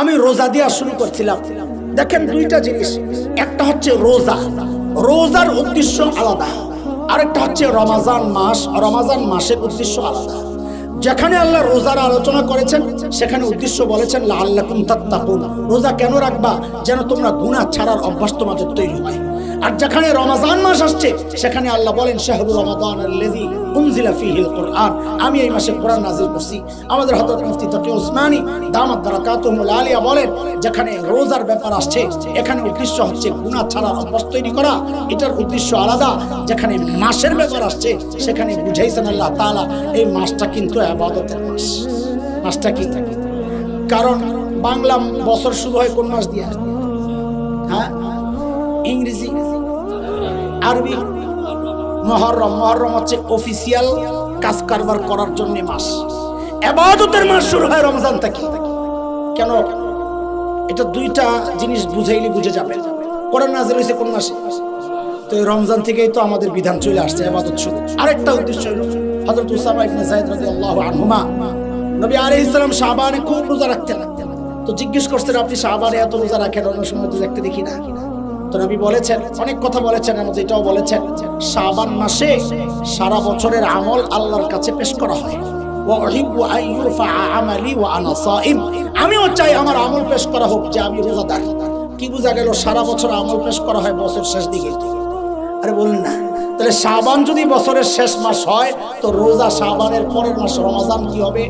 আমি রোজা দেওয়া শুরু করছিলাম। দেখেন দুইটা জিনিস। একটা হচ্ছে রোজা। রোজার উদ্দেশ্য আলাদা। আরেকটা হচ্ছে রমাজান মাস। রমাজান মাসের উদ্দেশ্য আলাদা। যেখানে আল্লাহ রোজার আলোচনা করেছেন, সেখানে উদ্দেশ্য বলেছেন লাল্লাকুম তাত্তাকুন। রোজা কেন রাখবা? যেন তোমরা গুনাহ ছাড়ার অভ্যাস তোমাদের তৈরি হয়। আর যেখানে রমাজান মাস আসছে, সেখানে আল্লাহ বলেন, শাহরু রমাদান উনজিলা ফীহিল কুরআন। আমি এই মাসে কোরআন নাযিল করছি। আমাদের মুফতি তকি দামাত বারাকাতুহুল আলিয়া বলেন, যেখানে রোজার ব্যাপার আসছে, এখানে উদ্দেশ্য হচ্ছে গুনাহ অভ্যাস তৈরি করা। এটার উদ্দেশ্য আলাদা, যেখানে মাসের ব্যাপার আসছে, সেখানে বুঝাইছেন আল্লাহ তাআলা, এই মাসটা কিন্তু ইবাদতের মাস। মাসটা কি? কারণ বাংলা বছর শুরু হয় কোন মাস দিয়ে? হ্যাঁ? ইংরেজি? আরবি? মহরম মহরম হচ্ছে অফিসিয়াল কাজ কারবার করার জন্য মাস। এবাদতের মাস শুরু হয় রমজান থেকে। কেন? এটা দুইটা জিনিস বুঝাইলে বুঝে যাবে। কোরআন নাজিল হয়েছে কোন মাসে? তো রমজান থেকেই তো আমাদের বিধান চলে আসছে, এবাদত শুরু। আরেকটা উদ্দেশ্য হলো, হযরত উসামা ইবনে যায়েদ রাদিয়াল্লাহু আনহুমা, নবী আলাইহিস সালাম শাবানে খুব রোজা রাখতেন। তো জিজ্ঞেস করছেন আপনি শাবানে এত রোজা রাখেন? অন্য সময় তো দেখতে দেখি না। তো বলেছেন, অনেক কথা বলেছেন আমাদের এটাও বলেছেন সাবান মাসে সারা বছরের আমল আল্লাহর কাছে পেশ করা হয়। আমিও চাই আমার আমল পেশ করা হোক, যে আমি রোজাদার। কি বোঝা গেল, সারা বছর আমল পেশ করা হয় বছর শেষ দিকে? আরে বলুন না। তাহলে সাবান যদি বছরের শেষ মাস হয়, তো রোজা সাবানের পরের মাস রমাজান কি হবে?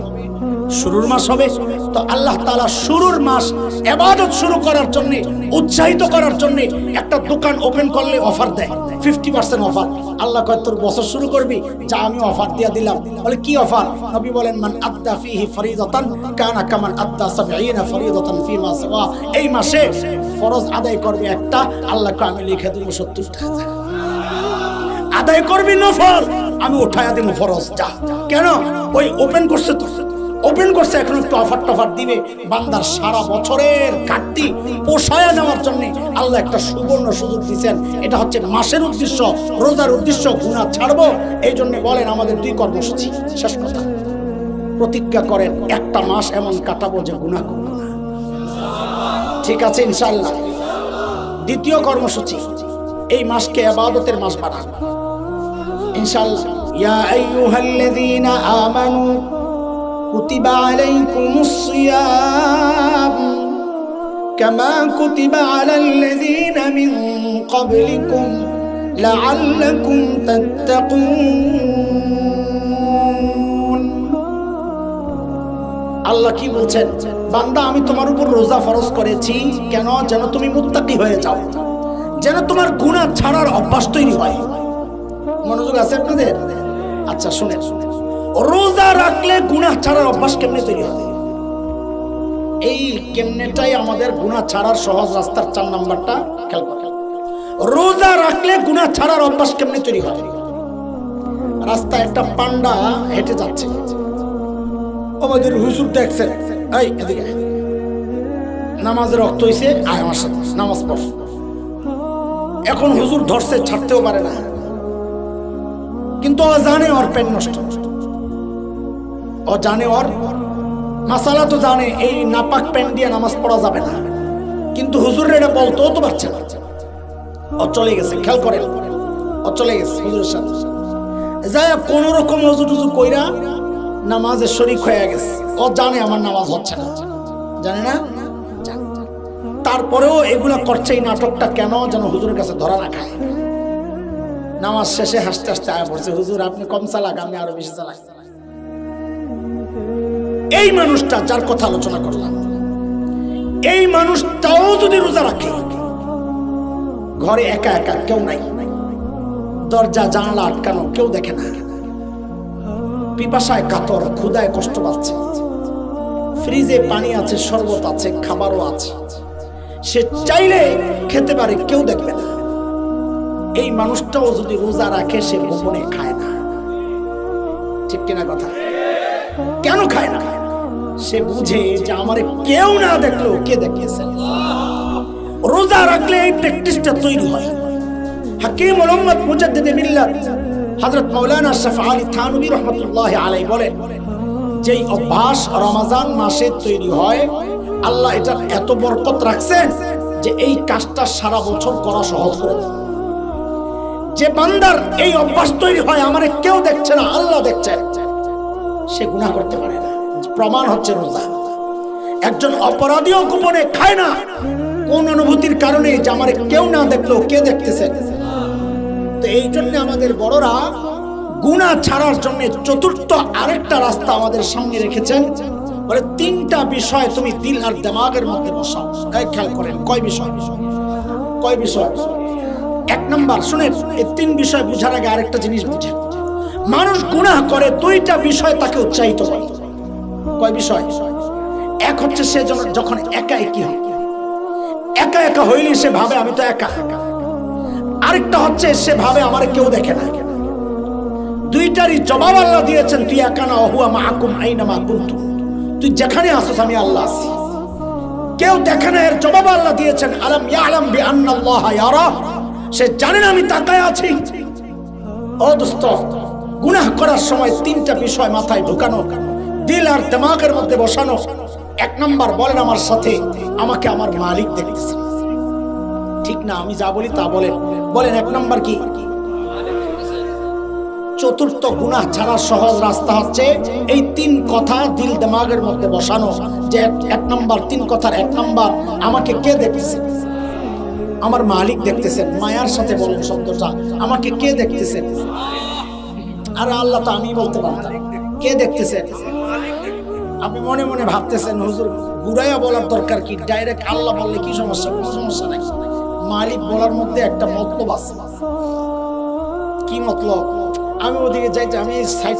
শুরুর মাস হবে। তো আল্লাহ তাআলা শুরুর মাস এবাদত শুরু করার জন্য, উৎসাহিত করার জন্য একটা দোকান ওপেন করলে অফার দেয়। ফিফটি পার্সেন্ট অফার আল্লাহ কয়, তোর বছর শুরু করবি? যা আমি অফার দিয়া দিলাম। বলে, কি অফার নবী বলেন, মান আদ্দা ফিহি ফরিদাতান কানা কামান আদ্দা সাবঈনা ফরিদাতান ফিমা সাওয়া। এই মাসে ফরজ আদায় করবে একটা, আল্লাহ কয়, আমি লিখে দেব 70টা আদায় করবি নফল, আমি উঠাইয়া দিব ফরজ যা কেন? ওই ওপেন করছে তো। ওপেন করছে এখন একটু অফার টফার দিবে। বান্দার সারা বছরের ঘাটতি পোষায় নেওয়ার জন্য আল্লাহ একটা সুবর্ণ সুযোগ দিচ্ছেন এটা হচ্ছে মাসের উদ্দেশ্য, রোজার উদ্দেশ্য গুণা ছাড়বো। এই জন্য বলেন আমাদের দুই কর্মসূচি। শেষ কথা। প্রতিজ্ঞা করেন, একটা মাস এমন কাটাবো যে গুণা করব না। ঠিক আছে ইনশাল্লাহ দ্বিতীয় কর্মসূচি, এই মাসকে আবাদতের মাস বানাবো ইনশাল্লাহ ইয়া আইয়ুহাল্লাযীনা আমানু কুতিবা আলাইকুমুস সিয়াম কামা কুতিবা আলাল্লাযীনা মিন ক্বাবলিকুম লাআল্লাকুম তাত্তাকুন আল্লাহ কি বলছেন? বান্দা, আমি তোমার উপর রোজা ফরজ করেছি। কেন? যেন তুমি মুত্তাকি হয়ে যাও। যেন তোমার গুনাহ ছাড়ার অভ্যাস তৈরি হয়। মনোযোগ আছে আপনাদের? আচ্ছা শুনেন। রোজা রাখলে গুনাহ ছাড়ার অভ্যাস কেমনে তৈরি হবে? এই কেমনেটাই আমাদের গুনাহ ছাড়ার সহজ রাস্তার চার নাম্বারটা খেয়াল রোজা রাখলে গুনাহ ছাড়ার অভ্যাস কেমনে তৈরি হয় রাস্তায় একটা পান্ডা হেঁটে যাচ্ছে। আমাদের হুজুর দেখছে এই এদিকে। নামাজের রক্ত হয়েছে আয় আমার সাথে, নামাজ পড়। এখন হুজুর ধরছে, ছাড়তেও পারে না। কিন্তু জানে ওর পেন নষ্ট। ও জানে ওর? মাসালা তো জানে, এই নাপাক পেন দিয়ে নামাজ পড়া যাবে না। কিন্তু হুজুরের এটা বলতেও তো পারছে না। ও চলে গেছে, খেয়াল করেন। ও চলে গেছে, হুজুরের সাথে। যাই কোন রকম হুজুর টুজু কইরা নামাজে শরিক হয়ে গেছে। ও জানে আমার নামাজ হচ্ছে না। জানে না? তারপরেও এগুলা করছে এই নাটকটা কেন যেন হুজুরের কাছে ধরা না খায়। নামাজ শেষে হাসতে হাসতে আয়া পড়ছে, হুজুর, আপনি কম চালাক, আমি আরও বেশি চালাই। এই মানুষটা যার কথা আলোচনা করলাম, এই মানুষটাও যদি রোজা রাখে, ঘরে একা একা কেউ নাই, দরজা, জানালা আটকানো কেউ দেখে না। পিপাসায় কাতর ক্ষুদায় কষ্ট পাচ্ছে। ফ্রিজে পানি আছে, শরবত আছে, খাবারও আছে। সে চাইলে খেতে পারে, কেউ দেখবে না। এই মানুষটাও যদি রোজা রাখে, সে গোপনে খায় না। ঠিক কিনা কথা? কেন খায় না? সে বুঝে যে আমারে কেউ না দেখলেও কে দেখিয়েছে? রোজা রাখলে এই প্র্যাকটিসটা তৈরি হয়। হাকিম মোহাম্মদ মুজাদ্দিদে মিল্লাত হযরত মাওলানা শাফা আলী থানভী রাহমাতুল্লাহি আলাইহি বলেন, যেই অভ্যাস রমাজান মাসে তৈরি হয়, আল্লাহ এটা এত বরকত রাখছেন যে এই কাজটা সারা বছর করা সহজ করে। যে বান্দার এই অভ্যাস তৈরি হয়, আমার কেউ দেখছে না, আল্লাহ দেখছে। সে গুনাহ করতে পারে না। প্রমাণ হচ্ছে রোজা। একজন অপরাধীও গোপনে খায় না। কোন অনুভূতির কারণে যে আমার কেউ না দেখল, কে দেখতেছে? তো এই জন্য আমাদের বড়রা গুণা ছাড়ার জন্য চতুর্থ আরেকটা রাস্তা আমাদের সামনে রেখেছেন। বলে, তিনটা বিষয় তুমি দিল আর দেমাগের মধ্যে বসাও। খেয়াল করেন, কয় বিষয়? কয় বিষয়? এক নম্বর, শুনেন, এই তিন বিষয় বুঝার আগে আরেকটা জিনিস বুঝেন। মানুষ গুনাহ করে, দুইটা বিষয় তাকে উৎসাহিত করে। কয় বিষয়? এক হচ্ছে সে যখন একা একই হয়। একা একা হইলে সে ভাবে, আমি তো একা। আরেকটা হচ্ছে, সে ভাবে, আমার কেউ দেখে না। দুইটারই জবাব আল্লাহ দিয়েছেন, তুই একা না, অহুয়া মা আকুম আইনা মা কুন্তু। তুই যেখানে আসিস আমি আল্লাহ আছি। কেউ দেখে না, এর জবাব আল্লাহ দিয়েছেন, আলম ইয়া ইয়ালাম বি আন্নাল্লাহ ইয়ারা? সে জানে না, আমি তাকায় আছি। ও দোস্ত, গুনাহ করার সময় তিনটা বিষয় মাথায় ঢুকানো। দিল আর দিমাগের মধ্যে বসানো। এক নম্বর বলেন আমার সাথে, আমাকে আমার মালিক দেখতেছে। ঠিক না, আমি যা বলি তা বলেন। বলেন, এক নম্বর কি? চতুর্থ গুনাহ ছাড়া সহজ রাস্তা হচ্ছে এই তিন কথা দিল দিমাগের মধ্যে বসানো। যে এক- নম্বর, তিন কথার এক নম্বর, আমাকে কে দেখতেছে? আমার মালিক দেখতেছেন মায়ার সাথে বলেন শব্দটা, আমাকে কে দেখতেছেন আর আল্লাহ তো আমি বলতে পারতাম। কে দেখতেছেন আপনি মনে মনে ভাবতেছেন, হুজুর, ঘুরাইয়া বলার দরকার কি? ডাইরেক্ট আল্লাহ বললে কি সমস্যা? কোনো সমস্যা নাই। মালিক বলার মধ্যে একটা মতলব আছে। কি মতলব? আমি ওদিকে যাইতে, আমি সাইড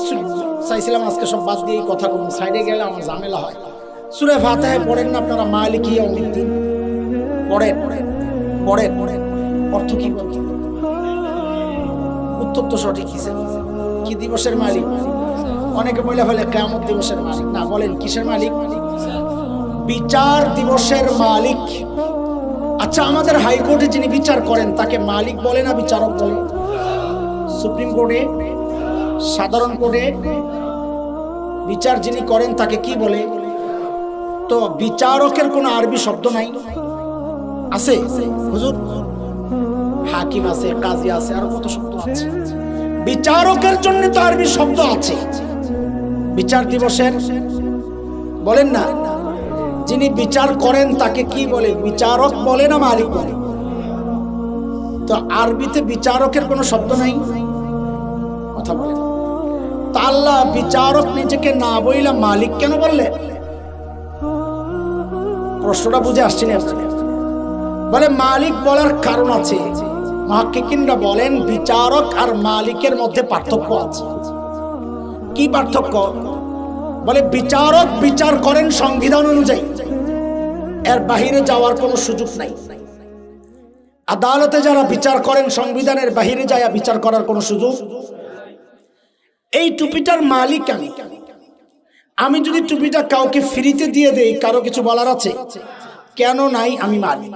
চাইছিলাম আজকে সব বাদ দিয়ে এই কথা করব সাইডে গেলে আমার ঝামেলা হয়। সুরে ফাতায় পড়েন না আপনারা মালিক অমিদ্দিন পড়েন পড়েন পড়েন অর্থ কি? উত্তর তো সঠিক কিসের কি দিবসের মালিক? অনেকে বলে ফেলে কেমন দিবসের মালিক। না, বলেন, কিসের মালিক? বিচার দিবসের মালিক। আচ্ছা আমাদের হাইকোর্টে যিনি বিচার করেন, তাকে মালিক বলে না বিচারক বলে? সুপ্রিম কোর্টে? সাধারণ কোর্টে? বিচার যিনি করেন, তাকে কি বলে? তো বিচারকের কোনো আরবি শব্দ নাই? আছে? হুজুর? হাকিম আছে, কাজী আছে, আর কত শব্দ আছে? বিচারকের জন্য তো আরবি শব্দ আছে। বিচার দিবসের? বলেন না। যিনি বিচার করেন, তাকে কি বলে? বিচারক বলে না মালিক বলে? তো আরবিতে বিচারকের কোনো শব্দ নাই? কথা বলে তা আল্লাহ বিচারক নিজেকে না বইলা মালিক কেন বললে? প্রশ্নটা বুঝে আসছি না বলে, মালিক বলার কারণ আছে। মহাকিকিনরা বলেন, বিচারক আর মালিকের মধ্যে পার্থক্য আছে। কি পার্থক্য? বলে, বিচারক বিচার করেন সংবিধান অনুযায়ী। এর বাহিরে যাওয়ার কোনো সুযোগ নাই। আদালতে যারা বিচার করেন, সংবিধানের বাহিরে যায় বিচার করার কোনো সুযোগ এই টুপিটার মালিক আমি। আমি যদি টুপিটা কাউকে ফ্রিতে দিয়ে দেই, কারও কিছু বলার আছে? কেন নাই আমি মালিক?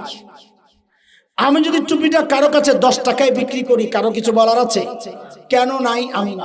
আমি যদি টুপিটা কারও কাছে দশ টাকায় বিক্রি করি, কারও কিছু বলার আছে? কেন নাই আমি।